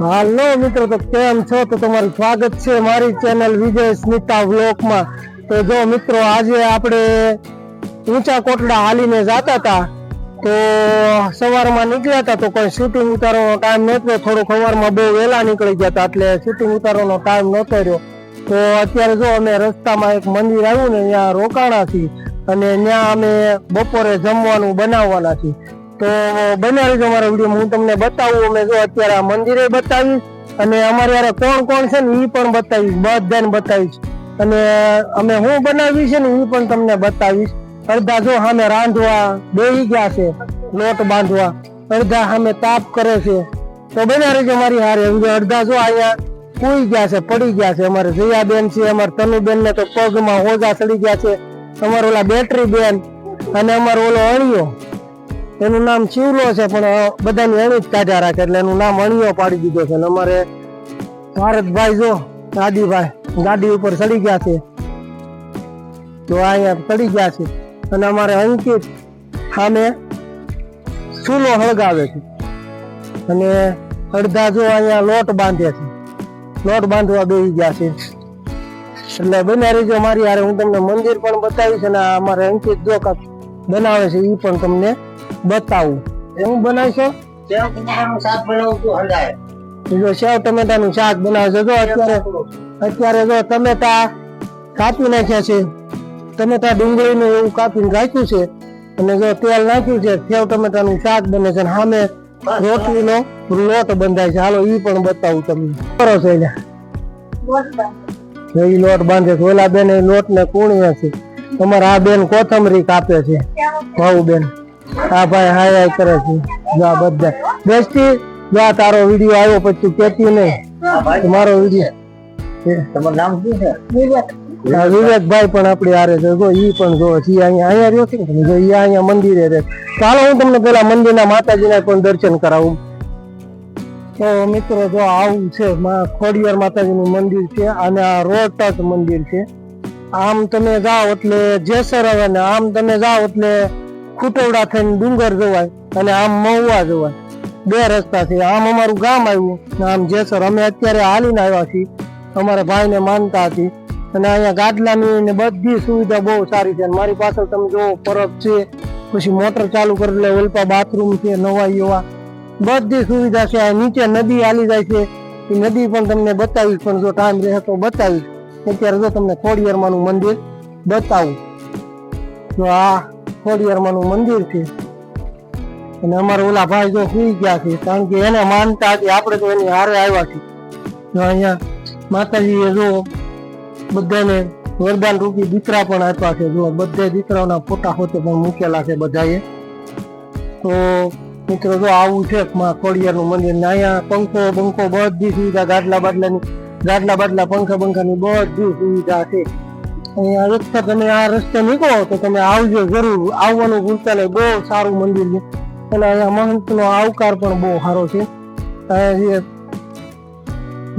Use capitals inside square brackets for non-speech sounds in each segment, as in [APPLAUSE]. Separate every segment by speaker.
Speaker 1: હાલો મિત્રો, તો કેમ છો? તો તમારું સ્વાગત છે મારી ચેનલ વિજય સ્મિતા વ્લોગમાં. તો જો મિત્રો, આજે આપણે ઊંચા કોટડા હાલીને જતા હતા. તો સવારમાં નીકળ્યા હતા, તો કોઈ શૂટિંગ ઉતારવાનો ટાઈમ નહોતો. થોડું સવારમાં બહુ વહેલા નીકળી ગયા હતા, એટલે શૂટિંગ ઉતારવાનો ટાઈમ નહોતો રહ્યો. તો અત્યારે જો અમે રસ્તામાં એક મંદિર આવ્યું ને, ત્યાં રોકાણા છીએ. અને ત્યાં અમે બપોરે જમવાનું બનાવવાના છીએ. તો બનાવી દો અમારો વીડિયો. હું તમને બતાવું, અમે જો અત્યારે આ મંદિરે બતાવીશ અને અમારે યારે કોણ કોણ છે ને એ પણ બતાવીશ, બધાને બતાવીશ. અને અમે હું બનાવી છે ને એ પણ તમને બતાવીશ. અડધા જો સામે રાંધવા બેહી ગયા છે, લોટ બાંધવા. અડધા સામે તાપ કરે છે. તો બના રહેજો મારી હારે. અડધા જો અહીંયા કુઈ ગયા છે, પડી ગયા છે. અમારે જયાબેન છે, અમારે તનુબેન ને તો પગમાં હોજા ચડી ગયા છે. અમારો ઓલા બેટરી બેન અને અમારો ઓલો અણિયો. એનું નામ ચીવલો છે, પણ બધાને અણી જ કાઢ્યા રાખે એટલે એનું નામ અણીઓ પાડી દીધો છે. અને અમારે ભારતભાઈ જો દાદીભાઈ ગાડી ઉપર ચડી ગયા છે. તો અહીંયા ચડી ગયા છે. અને અમારે અંકિત સામે ચૂલો હળગાવે છે. અને અડધા જો અહીંયા લોટ બાંધે છે. લોટ બાંધવા બેસી ગયા છે. એટલે બને રહીજો મારી હારે. હું તમને મંદિર પણ બતાવીશ અને અમારે અંકિત જો કાંક બનાવે છે એ પણ તમને બતાવું. હું બનાવશો?
Speaker 2: સેવ ટમેટાનું શાક બનાવું છું હંડાય
Speaker 1: જો સેવ ટમેટાનું શાક બનાવે છે જો અત્યારે અત્યારે જો ટમેટા કાપી નાખ્યા છે. ટમેટા ડુંગળીનું એવું કાપીને રાખ્યું છે. અને જો તેલ નાખ્યું છે સેવ ટમેટાનું શાક બને છે. અને સામે રોટલીનો લોટ બંધાય છે. હાલો એ પણ બતાવું તમને. કરો છો એ લોટ બાંધે. છે. ઓલા બેન એ લોટ ને કુણીએ છે. તમારે આ બેન કોથમરી કાપે છે. ભાવ બેન? આ ભાઈ હાય હાય કરે છે. જો આ બધા. બેસતી જો આ તારો વીડિયો આવ્યો પછી કેતી નહીં.
Speaker 2: હા
Speaker 1: મારો વીડિયો.
Speaker 2: તમારું નામ શું છે?
Speaker 1: વિવેકભાઈ પણ આપણી હારે છે. જો ઈ પણ જો ઈ અહીંયા અહીંયા રહ્યો છે ને તમે? જો ઈ અહીંયા મંદિરે રહે. ચાલો હું તમને પેલા મંદિરના માતાજીના પણ દર્શન કરાવું. તો મિત્રો જો આવું છે મા ખોડિયાર માતાજીનું મંદિર છે અને આ રોહતક મંદિર છે. આમ તમે જાઓ એટલે જેસર આવે ને આમ તમે જાઓ એટલે ખુટવડા થઈને ડુંગર જવાય અને આમ મહુવા જવાય. બે રસ્તા છે આમ અમારું ગામ આવ્યું. આમ જેસર અમે અત્યારે હાલીને આવ્યા છીએ. અમારા ભાઈને માનતા હતી. અને અહીંયા ગાદલાની ને બધી સુવિધા બહુ સારી છે. મારી પાછળ તમે જો પરબ છે, પછી મોટર ચાલુ કરી એટલે ઓલપા બાથરૂમ છે નવા યુવા બધી સુવિધા છે. નીચે નદી હાલી જાય છે. એ નદી પણ તમને બતાવીશ, પણ જો ટાઈમ રહે તો બતાવીશ. અત્યારે જો તમને ખોડિયારમાંનું મંદિર બતાવું. તો આ ખોડિયારમાંનું મંદિર છે. અને અમારા ઓલા ભાઈ જો સુઈ ગયા છે, કારણ કે એને માનતા હતી, આપણે તો એની હારે આવ્યા છીએ. જો અહીંયા માતાજીએ જો બધાને વરદાન રૂપી દીકરા પણ આપ્યા છે. જો બધે દીકરાઓના ફોટા હોતે પણ મૂકેલા છે બધાએ. તો મિત્રો જો આવું છે માં ખોડિયારનું મંદિર, ને અહીંયા પંખો બંખો બધી સુવિધા ગાડલા બાટલાની ગાડલા બાટલા પંખા બંખાની બધી સુવિધા છે. રસ્તા તમે આ રસ્તે નીકળો તો તમે આવજો જરૂર. આવવાનું ભૂલતા નહીં બહુ સારું મંદિર છે. અને અહીંયા મહંતનો આવકાર પણ બહુ સારો છે.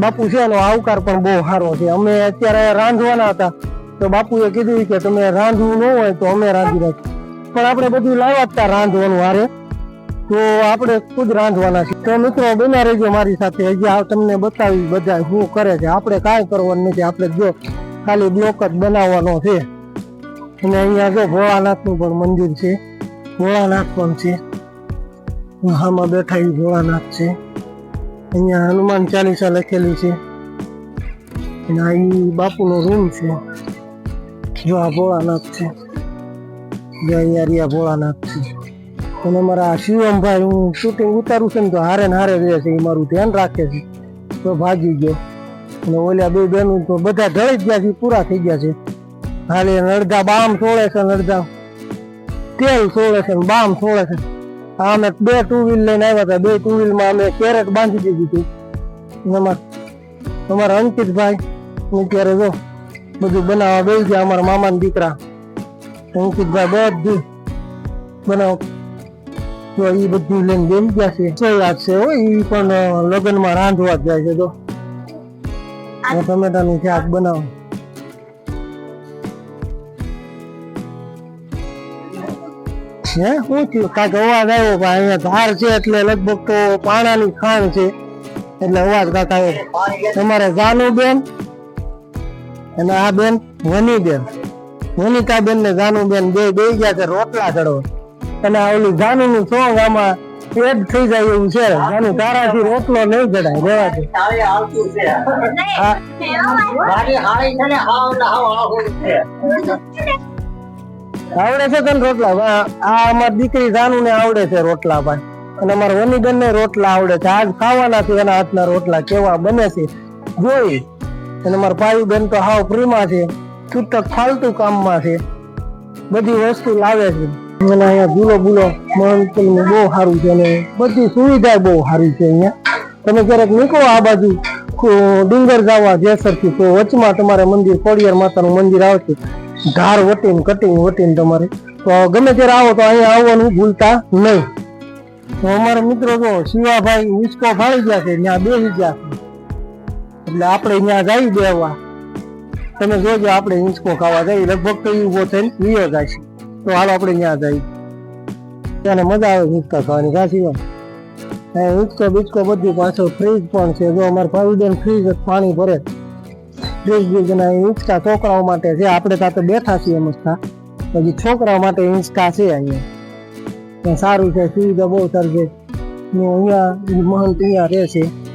Speaker 1: બાપુ છે એનો આવકાર પણ બહુ સારો છે. અમે અત્યારે રાંધવાના હતા. તો બાપુએ કીધું કે તમે રાંધવું ન હોય તો અમે રાંધી નાખીએ પણ આપણે બધું લાવ્યા હતા રાંધવાનું હારે. તો આપણે ખુદ રાંધવાના છે તો મિત્રો બના રહેજો મારી સાથે. હજી તમને બતાવી બધા શું કરે છે. આપણે કાંઈ કરવાનું નથી. આપણે જો ખાલી બ્લોક જ બનાવવાનો છે. અને અહીંયા જો ભોળાનાથનું પણ મંદિર છે. ભોળાનાથ પણ છે. આમાં બેઠા એ ભોળાનાથ છે. અહીંયા હનુમાન ચાલીસા લખેલી છે. અને આ બાપુનો રૂમ છે. જો આ ભોળાનાથ છે. જો અહીંયા રહ્યા ભોળાનાથ છે. અને મારા શિવમભાઈ, હું શૂટિંગ ઉતારું છું ને તો હારે ને હારે રહે છે. એ મારું ધ્યાન રાખે છે. તો ભાગી ગયો. અને ઓલા બે બહેનું તો બધા ઢળી ગયા છે, પૂરા થઈ ગયા છે. હાલે નડધા બામ છોડે છે નડધા તેલ સોળે છે બામ છોડે છે. અમે બે ટુ વ્હીલ લઈને આવ્યા હતા. બે ટુ વ્હીલમાં અમે કેરેટ બાંધી દીધી હતી. અમાર- અમારા અંકિતભાઈ અત્યારે જો બધું બનાવવા ગઈ ગયા અમારા મામાના દીકરા. અંકિતભાઈ બધું બનાવ તો એ બધું લઈને બેસી ગયા છે. છે યાદ છે હો? એ પણ લગ્નમાં રાંધવા જાય છે તો આ ટમેટાનું શાક બનાવું. હે? શું થયું? કાંઈક અવાજ આવ્યો પણ અહીંયા ધાર છે એટલે લગભગ તો પાણાની ખાણ છે. એટલે અવાજ કાંક
Speaker 2: આવ્યો.
Speaker 1: તમારે જાનુ બેન અને આ બેન વની બેન વનિતા બેન ને જાનુ બેન બે બે ગયા છે રોટલા ચડવા. અને ઓલું જાનુ નું સોંગ આમાં એડ થઈ જાય એવું છે. એનું તારાથી રોટલો નહીં ચડાય રેવા દે. આવડે છે તને રોટલા? આ અમારી દીકરી જાનુ ને આવડે છે રોટલા ભાઈ. અને અમારા વનીબેન ને રોટલા આવડે છે. આજ ખાવાના છે એના હાથના રોટલા કેવા બને છે. જોઈ. અને મારા ભાઈ બેન તો હાવ પ્રીમા છે. છૂટક ફાલતુ કામમાં છે. બધી વસ્તુ લાવે છે. અને અહીંયા ભૂલો ભૂલો મહંતલનું બહુ સારું છે અને બધી સુવિધા બહુ સારી છે અહીંયા. તમે ક્યારેક નીકળો આ બાજુ ડુંગર જવા જેસરથી, તો વચમાં તમારે મંદિર ખોડિયાર માતાનું મંદિર આવશે. ધાર વટીને કટિંગ વટીને તમારે. તો ગમે ત્યારે આવો તો અહીંયા આવવાનું ભૂલતા નહીં. તો અમારા મિત્રો તો શિવાભાઈ ઉચકો ફાળી ગયા છે, ત્યાં બેસી ગયા છે. એટલે આપણે ત્યાં જઈ દેવા તમે જોજો, આપણે હિંચકો ખાવા જઈએ લગભગ તો ઊભો થઈને વિયો જાય છે. તો હાલ આપણે ત્યાં જાય ત્યાં મજા આવે હિંચકા ખાવાની વાત હા હિંચકો બીચકો બધું પાછો ફ્રીજ પણ છે. જો અમારે ભાવીબેન ફ્રીજ પાણી ભરે. ફ્રીજ બીજ ના હિંચકા છોકરાઓ માટે છે. આપણે ત્યાં તો બેઠા છીએ મસ્તા પછી છોકરાઓ માટે હિંચકા છે અહીંયા. સારું છે, સુવિધા બહુ સારી છે. અહીંયા મહંત અહીંયા રહે છે.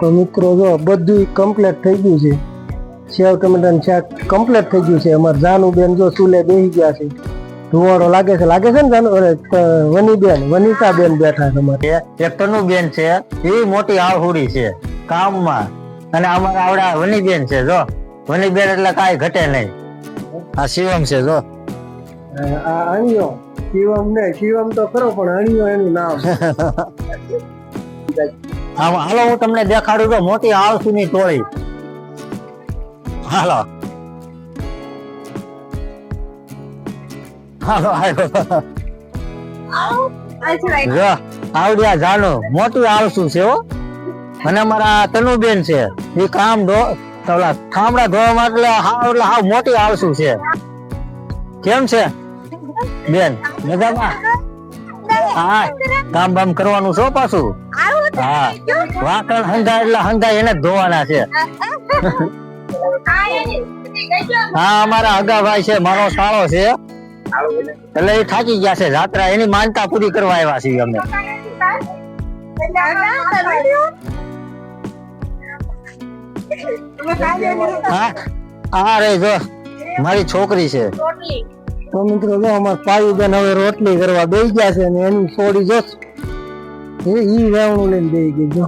Speaker 1: તો મિત્રો જો બધું કમ્પ્લીટ થઈ ગયું છે. સેવ ટમેટાનું શાક કમ્પ્લીટ થઈ ગયું છે. અમારે જાનુ બેન જો ચૂલે બેસી ગયા છે. ધુવાડો લાગે છે? લાગે છે ને જાનુ? અરે વની બેન વનિતા બેન બેઠા છે અમારે.
Speaker 2: એક તનુ બેન છે. એ મોટી આહુડી છે કામમાં અને અમારા આવડા વની બેન છે જો. વની બેન એટલે કાંઈ ઘટે નહીં. આ શિવમ છે જો.
Speaker 1: આ અણિયો. શિવમ ને શિવમ તો ખરો પણ અણિયો એનું નામ. [LAUGHS]
Speaker 2: હાલો હું તમને દેખાડું તો મોટી આળસુની ટોળી. હાલો. હાલો હાલો. કામ ધો, ઓલા થાંભલા ધોવા એટલે હાવ એટલે હાવ મોટી આળસુ છે. કેમ છે? બેન, મજામાં? હા બામ કરવાનું છો પાછું? હા. વાકણ હંધા એટલે હંધા એને ધોવાના છે. હા અમારા અગાભાઈ છે મારો સાળો છે. એટલે એ થાકી ગયા છે જાત્રા એની માનતા પૂરી કરવા આવ્યા છીએ અમે. હા રે જો મારી છોકરી છે.
Speaker 1: તો મિત્રો જો અમારે પાયુ બેન હવે રોટલી કરવા બેસી ગયા છે ને એની છોડી જો એ ઈ વેવણું લઈને બેસી ગઈ જો.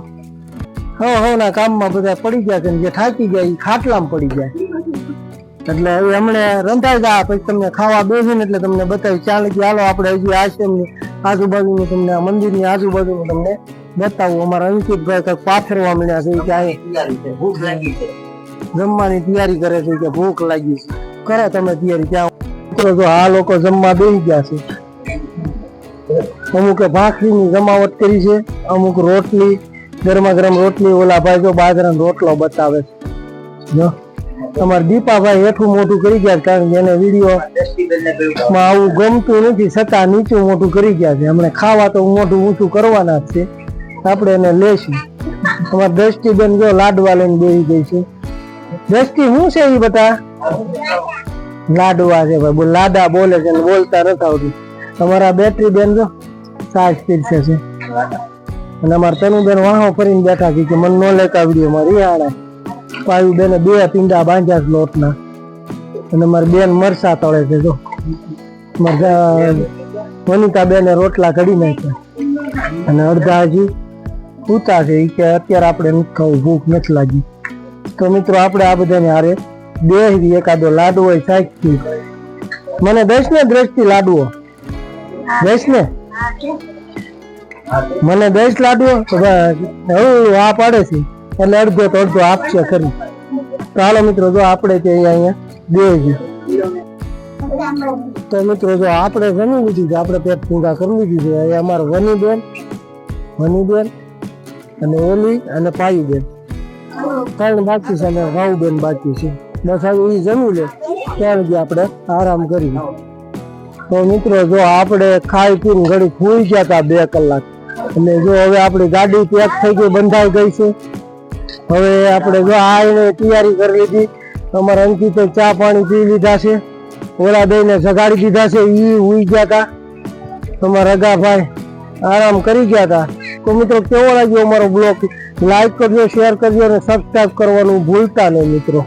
Speaker 1: હો હો ના કામમાં બધા પડી ગયા ને જે થાકી ગયા, ઈ ખાટલામાં પડી ગયા. એટલે હવે હમણે રંધાઈ પછી તમને ખાવા બેસીને એટલે તમને બતાવી ચાલે કે હાલો આપણે હજી આશ્રમની આજુબાજુનું તમને આ મંદિરની આજુબાજુનું તમને બતાવું. અમારા અંકિતભાઈ કંઈક પાથરવા મળ્યા છે કે આ
Speaker 2: ભૂખ લાગી છે.
Speaker 1: જમવાની તૈયારી કરે છે કે ભૂખ લાગી છે. કરો તમે તૈયારી, ત્યાં જો, આ લોકો જમવા બેસી ગયા છે. અમુકે ભાખરીની જમાવટ કરી છે, અમુક રોટલી ગરમા ગરમ રોટલી, ઓલા ભાઈ જો બાજરાનો રોટલો બતાવે છે. તમારે દીપાભાઈ હેઠું મોટું કરી ગયા કારણ કે એને વીડિયો માં આવું ગમતું નથી, છતાં નીચું મોટું કરી ગયા છે. હમણાં ખાવા તો મોટું ઊંચું કરવાના જ છે. આપણે એને લેશું. તમારે દ્રષ્ટિબેન જો લાડવા લઈને બેસી ગઈ છે. દ્રષ્ટિ શું છે એ બધા? લાડવા છે ભાઈ લાડા બોલે છે બોલતા નથી આવતું. તમારા બેટરી બેન જો? સાજ પીરસે છે અને અમારે તનુ બેન વાહો ફરીને બેઠા છે કે મને નો લેતા વીડિયો મારી રિયાણા પાયું બેને બે પિંડા બાંધ્યા છે લોટના. અને મારી બેન મરસા તળે છે, જો. વનિતા બેને રોટલા કરી નાખ્યા. અને અડધા હજી પૂતા છે કે અત્યારે આપણે નથી ખાવું, ભૂખ નથી લાગી. તો મિત્રો, આપણે આ બધાને હારે બે એકાદો લાડવો હોય સાચી મને દસ ને દ્રષ્ટિ લાડવો. દસ ને મને દઈશ લાડવો આ પાડે છે. એટલે અડધો તો આપશે ખરી. તો મિત્રો, જો આપણે તે અહીંયા બે તો મિત્રો, જો આપણે જમી લીધી આપણે પેટ પૂંગા કરી લીધી છે. એ અમારે વનીબેન વનીબેન અને ઓલી અને પાયુબેન. ત્રણ બાકી છે અને રાવુબેન બાકી છે. બસ હવે એ જમી લે. ત્યાં સુધી આપણે આરામ કરી તો મિત્રો, જો આપણે ખાઈ પીને ઘડી સુઈ ગયા હતા બે કલાક, અને જો હવે આપણી ગાડી પેક થઈ ગઈ, બંધાઈ ગઈ છે. હવે આપણે જો આ એને તૈયારી કરી લીધી. અમારા અંકિતે ચા પાણી પી લીધા છે. ઓલા દઈને જગાડી દીધા છે, ઈ ઉઈ ગયા હતા અમારા રગાભાઈ આરામ કરી ગયા હતા તો મિત્રો, કેવો લાગ્યો અમારો બ્લોગ? લાઈક કરજો શેર કરજો, અને સબસ્ક્રાઈબ કરવાનું ભૂલતા નહીં, મિત્રો.